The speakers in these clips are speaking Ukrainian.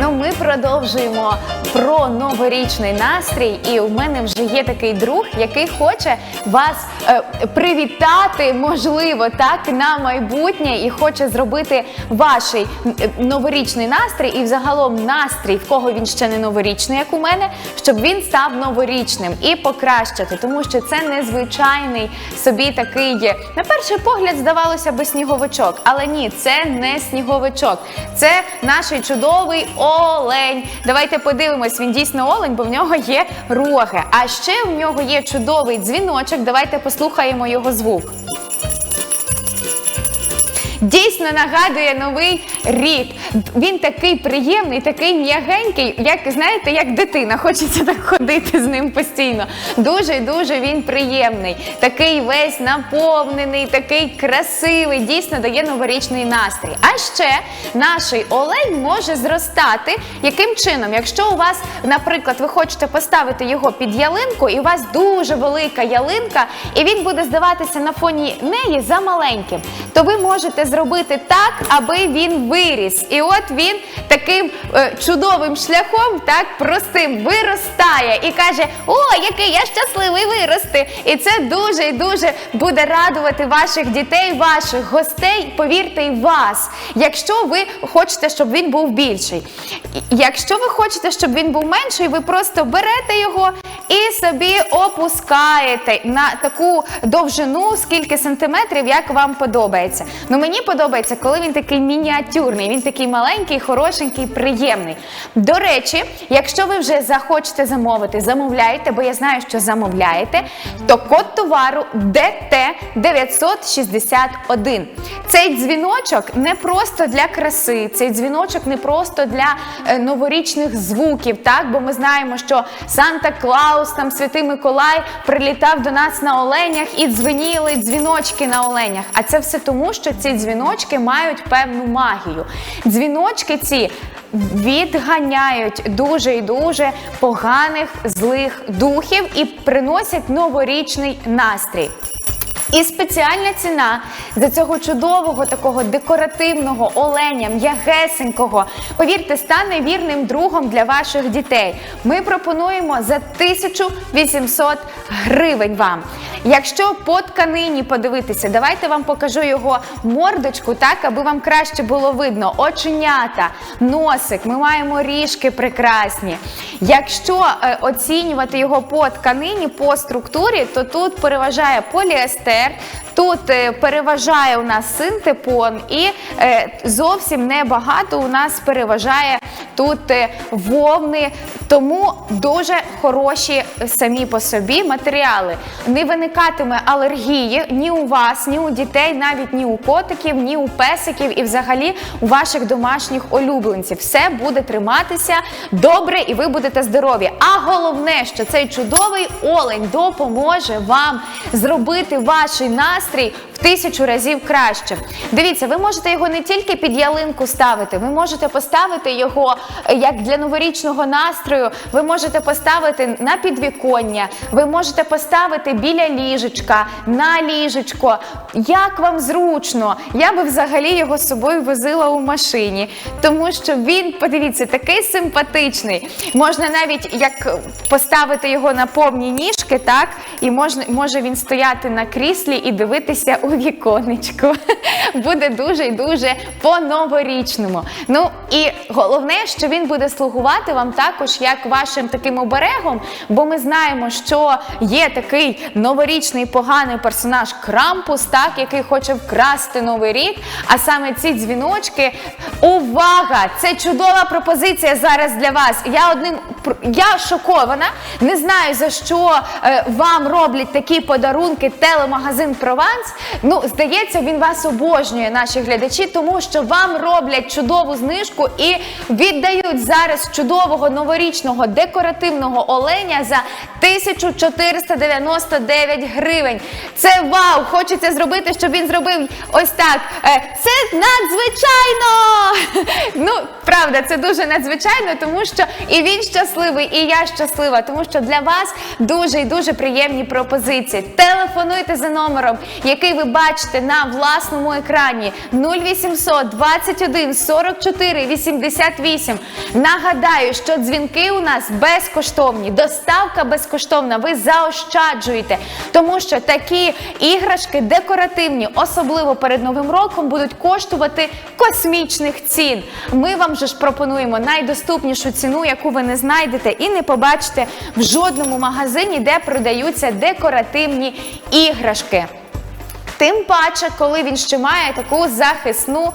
Ну, ми продовжуємо про новорічний настрій, і у мене вже є такий друг, який хоче вас е, привітати, можливо, так на майбутнє, і хоче зробити ваш е, новорічний настрій, і взагалом настрій, в кого він ще не новорічний, як у мене, щоб він став новорічним і покращити, тому що це незвичайний собі такий, є. на перший погляд, здавалося би, сніговичок, але ні, це не сніговичок, це наш чудовий олень. Давайте подивимось, він дійсно олень, бо в нього є роги. А ще в нього є чудовий дзвіночок. Давайте послухаємо його звук. Дійсно нагадує новий рік. Він такий приємний, такий м'ягенький, як знаєте, як дитина. Хочеться так ходити з ним постійно. Дуже дуже він приємний. Такий весь наповнений, такий красивий. Дійсно дає новорічний настрій. А ще наш олень може зростати. Яким чином? Якщо у вас, наприклад, ви хочете поставити його під ялинку, і у вас дуже велика ялинка, і він буде здаватися на фоні неї за маленьким, то ви можете зробити так, аби він виріс. І от він таким е, чудовим шляхом, так простим, виростає і каже: О, який я щасливий вирости! І це дуже і дуже буде радувати ваших дітей, ваших гостей, повірте, і вас, якщо ви хочете, щоб він був більший. Якщо ви хочете, щоб він був менший, ви просто берете його і собі опускаєте на таку довжину, скільки сантиметрів, як вам подобається. Ну мені подобається, коли він такий мініатюрний, він такий маленький, хорошенький, приємний. До речі, якщо ви вже захочете замовити, замовляєте, бо я знаю, що замовляєте, то код товару ДТ 961. Цей дзвіночок не просто для краси, цей дзвіночок не просто для е, новорічних звуків, так? Бо ми знаємо, що Санта Клаус, там Святий Миколай прилітав до нас на оленях і дзвеніли дзвіночки на оленях. А це все тому, що ці дзвіночки мають певну магію. Дзвіночки ці відганяють дуже і дуже поганих злих духів і приносять новорічний настрій. І спеціальна ціна за цього чудового такого декоративного оленя, м'ягесенького, повірте, стане вірним другом для ваших дітей. Ми пропонуємо за 1800 гривень вам. Якщо по тканині подивитися, давайте вам покажу його мордочку, так, аби вам краще було видно. Оченята, носик, ми маємо ріжки прекрасні. Якщо е, оцінювати його по тканині, по структурі, то тут переважає поліестер, тут е, переважає у нас синтепон і е, зовсім небагато у нас переважає тут е, вовни. Тому дуже хороші самі по собі матеріали. Не виникатиме алергії ні у вас, ні у дітей, навіть ні у котиків, ні у песиків і взагалі у ваших домашніх улюбленців. Все буде триматися добре і ви будете здорові. А головне, що цей чудовий олень допоможе вам зробити ваш настрій тисячу разів краще. Дивіться, ви можете його не тільки під ялинку ставити, ви можете поставити його е, як для новорічного настрою. Ви можете поставити на підвіконня, ви можете поставити біля ліжечка, на ліжечко. Як вам зручно? Я би взагалі його з собою возила у машині, тому що він, подивіться, такий симпатичний. Можна навіть як поставити його на повні ніжки, так, і можна, може він стояти на кріслі і дивитися у віконечко. Буде дуже і дуже по-новорічному. Ну і головне, що він буде слугувати вам також як вашим таким оберегом, бо ми знаємо, що є такий новорічний поганий персонаж Крампус, так, який хоче вкрасти новий рік. А саме ці дзвіночки. Увага! Це чудова пропозиція зараз для вас. Я одним я шокована. Не знаю за що е, вам роблять такі подарунки телемагазин Прованс. Ну, здається, він вас обожнює, наші глядачі, тому що вам роблять чудову знижку і віддають зараз чудового новорічного декоративного оленя за 1499 гривень. Це вау! Хочеться зробити, щоб він зробив ось так. Е, Це надзвичайно! Ну, Правда, це дуже надзвичайно, тому що і він щасливий, і я щаслива, тому що для вас дуже і дуже приємні пропозиції. Телефонуйте за номером, який ви бачите на власному екрані 0800 21 44 88. Нагадаю, що дзвінки у нас безкоштовні, доставка безкоштовна. Ви заощаджуєте, тому що такі іграшки декоративні, особливо перед новим роком, будуть коштувати космічних цін. Ми вам же ж пропонуємо найдоступнішу ціну, яку ви не знайдете і не побачите в жодному магазині, де продаються декоративні іграшки. Тим паче, коли він ще має таку захисну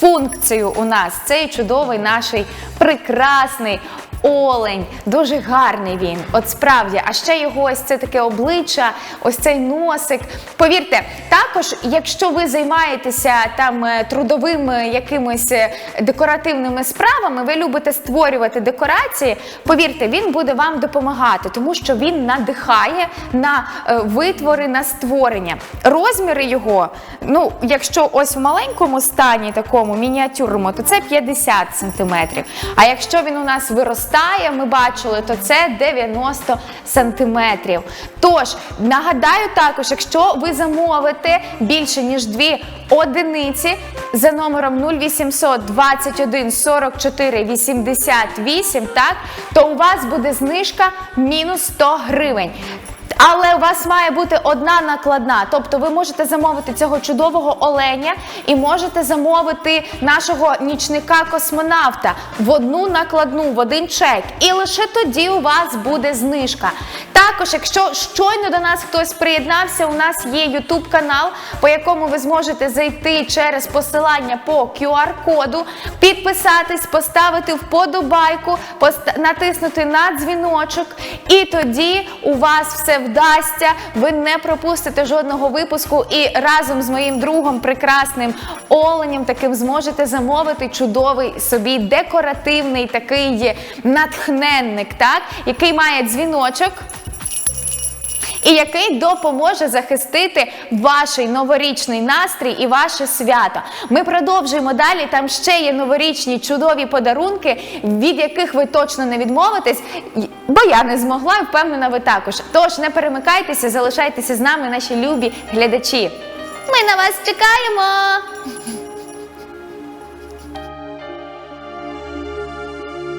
функцію у нас. Цей чудовий наш прекрасний олень. Дуже гарний він. От справді, а ще його ось це таке обличчя, ось цей носик. Повірте, також, якщо ви займаєтеся там е, трудовими якимись е, декоративними справами, ви любите створювати декорації, повірте, він буде вам допомагати, тому що він надихає на е, витвори, на створення. Розміри його, ну, якщо ось в маленькому стані, такому мініатюрному, то це 50 сантиметрів. А якщо він у нас виростає, ми бачили, то це 90 сантиметрів. Тож, нагадаю також, якщо ви замовите більше ніж дві одиниці за номером 0800 21 44 88, так, то у вас буде знижка мінус 100 гривень. Але у вас має бути одна накладна, тобто ви можете замовити цього чудового оленя і можете замовити нашого нічника-космонавта в одну накладну, в один чек. І лише тоді у вас буде знижка. Також, якщо щойно до нас хтось приєднався, у нас є YouTube канал, по якому ви зможете зайти через посилання по QR-коду, підписатись, поставити вподобайку, натиснути на дзвіночок, і тоді у вас все вдасться. Ви не пропустите жодного випуску. І разом з моїм другом, прекрасним оленем, таким зможете замовити чудовий собі декоративний такий натхненник, так, який має дзвіночок і який допоможе захистити ваш новорічний настрій і ваше свято. Ми продовжуємо далі. Там ще є новорічні чудові подарунки, від яких ви точно не відмовитесь, бо я не змогла впевнена, ви також. Тож не перемикайтеся, залишайтеся з нами, наші любі глядачі. Ми на вас чекаємо.